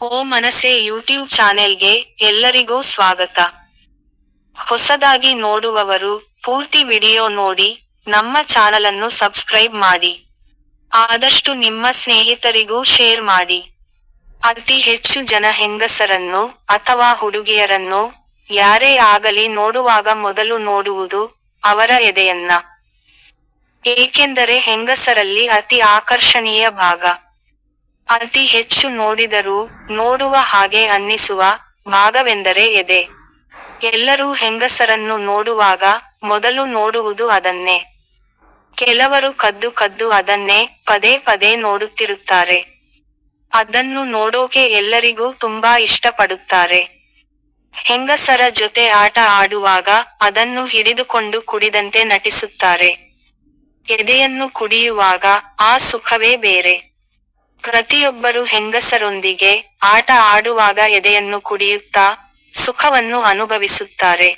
ಓ ಮನಸೆ YouTube ಚಾನೆಲ್ಗೆ ಎಲ್ಲರಿಗೂ ಸ್ವಾಗತ. ಹೊಸದಾಗಿ ನೋಡುವವರು ಪೂರ್ತಿ ವಿಡಿಯೋ ನೋಡಿ, ನಮ್ಮ ಚಾನಲನ್ನು ಸಬ್ಸ್ಕ್ರೈಬ್ ಮಾಡಿ. ಆದಷ್ಟು ನಿಮ್ಮ ಸ್ನೇಹಿತರಿಗೂ ಶೇರ್ ಮಾಡಿ. ಅತಿ ಹೆಚ್ಚು ಜನ ಹೆಂಗಸರನ್ನು ಅಥವಾ ಹುಡುಗಿಯರನ್ನು ಯಾರೇ ಆಗಲಿ ನೋಡುವಾಗ ಮೊದಲು ನೋಡುವುದು ಅವರ ಎದೆಯನ್ನ. ಏಕೆಂದರೆ ಹೆಂಗಸರಲ್ಲಿ ಅತಿ ಆಕರ್ಷಣೀಯ ಭಾಗ. ಅತಿ ಹೆಚ್ಚು ನೋಡಿದರೂ ನೋಡುವ ಹಾಗೆ ಅನ್ನಿಸುವ ಭಾಗವೆಂದರೆ ಎದೆ. ಎಲ್ಲರೂ ಹೆಂಗಸರನ್ನು ನೋಡುವಾಗ ಮೊದಲು ನೋಡುವುದು ಅದನ್ನೇ. ಕೆಲವರು ಕದ್ದು ಕದ್ದು ಅದನ್ನೇ ಪದೇ ಪದೇ ನೋಡುತ್ತಿರುತ್ತಾರೆ. ಅದನ್ನು ನೋಡೋಕೆ ಎಲ್ಲರಿಗೂ ತುಂಬಾ ಇಷ್ಟಪಡುತ್ತಾರೆ. ಹೆಂಗಸರ ಜೊತೆ ಆಟ ಆಡುವಾಗ ಅದನ್ನು ಹಿಡಿದುಕೊಂಡು ಕುಡಿದಂತೆ ನಟಿಸುತ್ತಾರೆ. ಎದೆಯನ್ನು ಕುಡಿಯುವಾಗ ಆ ಸುಖವೇ ಬೇರೆ. ಪ್ರತಿಯೊಬ್ಬರು ಹೆಂಗಸರೊಂದಿಗೆ ಆಟ ಆಡುವಾಗ ಎದೆಯನ್ನು ಕುಡಿಯುತ್ತಾ ಸುಖವನ್ನು ಅನುಭವಿಸುತ್ತಾರೆ.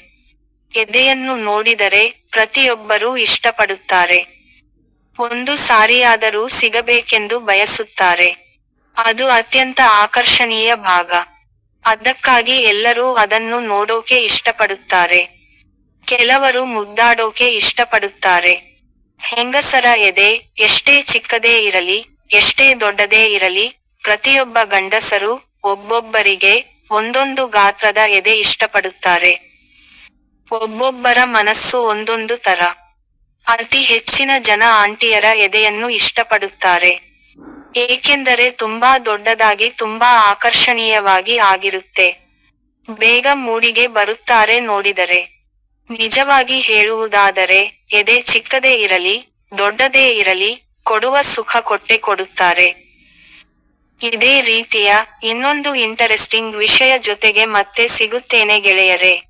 ಎದೆಯನ್ನು ನೋಡಿದರೆ ಪ್ರತಿಯೊಬ್ಬರೂ ಇಷ್ಟಪಡುತ್ತಾರೆ. ಒಂದು ಸಾರಿಯಾದರೂ ಸಿಗಬೇಕೆಂದು ಬಯಸುತ್ತಾರೆ. ಅದು ಅತ್ಯಂತ ಆಕರ್ಷಣೀಯ ಭಾಗ. ಅದಕ್ಕಾಗಿ ಎಲ್ಲರೂ ಅದನ್ನು ನೋಡೋಕೆ ಇಷ್ಟಪಡುತ್ತಾರೆ. ಕೆಲವರು ಮುದ್ದಾಡೋಕೆ ಇಷ್ಟಪಡುತ್ತಾರೆ. ಹೆಂಗಸರ ಎದೆ ಎಷ್ಟೇ ಚಿಕ್ಕದೇ ಇರಲಿ, ಎಷ್ಟೇ ದೊಡ್ಡದೇ ಇರಲಿ, ಪ್ರತಿಯೊಬ್ಬ ಗಂಡಸರು ಒಬ್ಬೊಬ್ಬರಿಗೆ ಒಂದೊಂದು ಗಾತ್ರದ ಎದೆ ಇಷ್ಟಪಡುತ್ತಾರೆ. ಒಬ್ಬೊಬ್ಬರ ಮನಸ್ಸು ಒಂದೊಂದು ತರ. ಅತಿ ಹೆಚ್ಚಿನ ಜನ ಆಂಟಿಯರ ಎದೆಯನ್ನು ಇಷ್ಟಪಡುತ್ತಾರೆ. ಏಕೆಂದರೆ ತುಂಬಾ ದೊಡ್ಡದಾಗಿ, ತುಂಬಾ ಆಕರ್ಷಣೀಯವಾಗಿ ಆಗಿರುತ್ತೆ. ಬೇಗ ಮೂಡಿಗೆ ಬರುತ್ತಾರೆ ನೋಡಿದರೆ. ನಿಜವಾಗಿ ಹೇಳುವುದಾದರೆ, ಎದೆ ಚಿಕ್ಕದೇ ಇರಲಿ, ದೊಡ್ಡದೇ ಇರಲಿ, ಕೊಡುವ ಸುಖ ಕೊಟ್ಟೆ ಕೊಡುತ್ತಾರೆ. ಇದೇ ರೀತಿಯ ಇನ್ನೊಂದು ಇಂಟರೆಸ್ಟಿಂಗ್ ವಿಷಯ ಜೊತೆಗೆ ಮತ್ತೆ ಸಿಗುತ್ತೇನೆ ಗೆಳೆಯರೇ.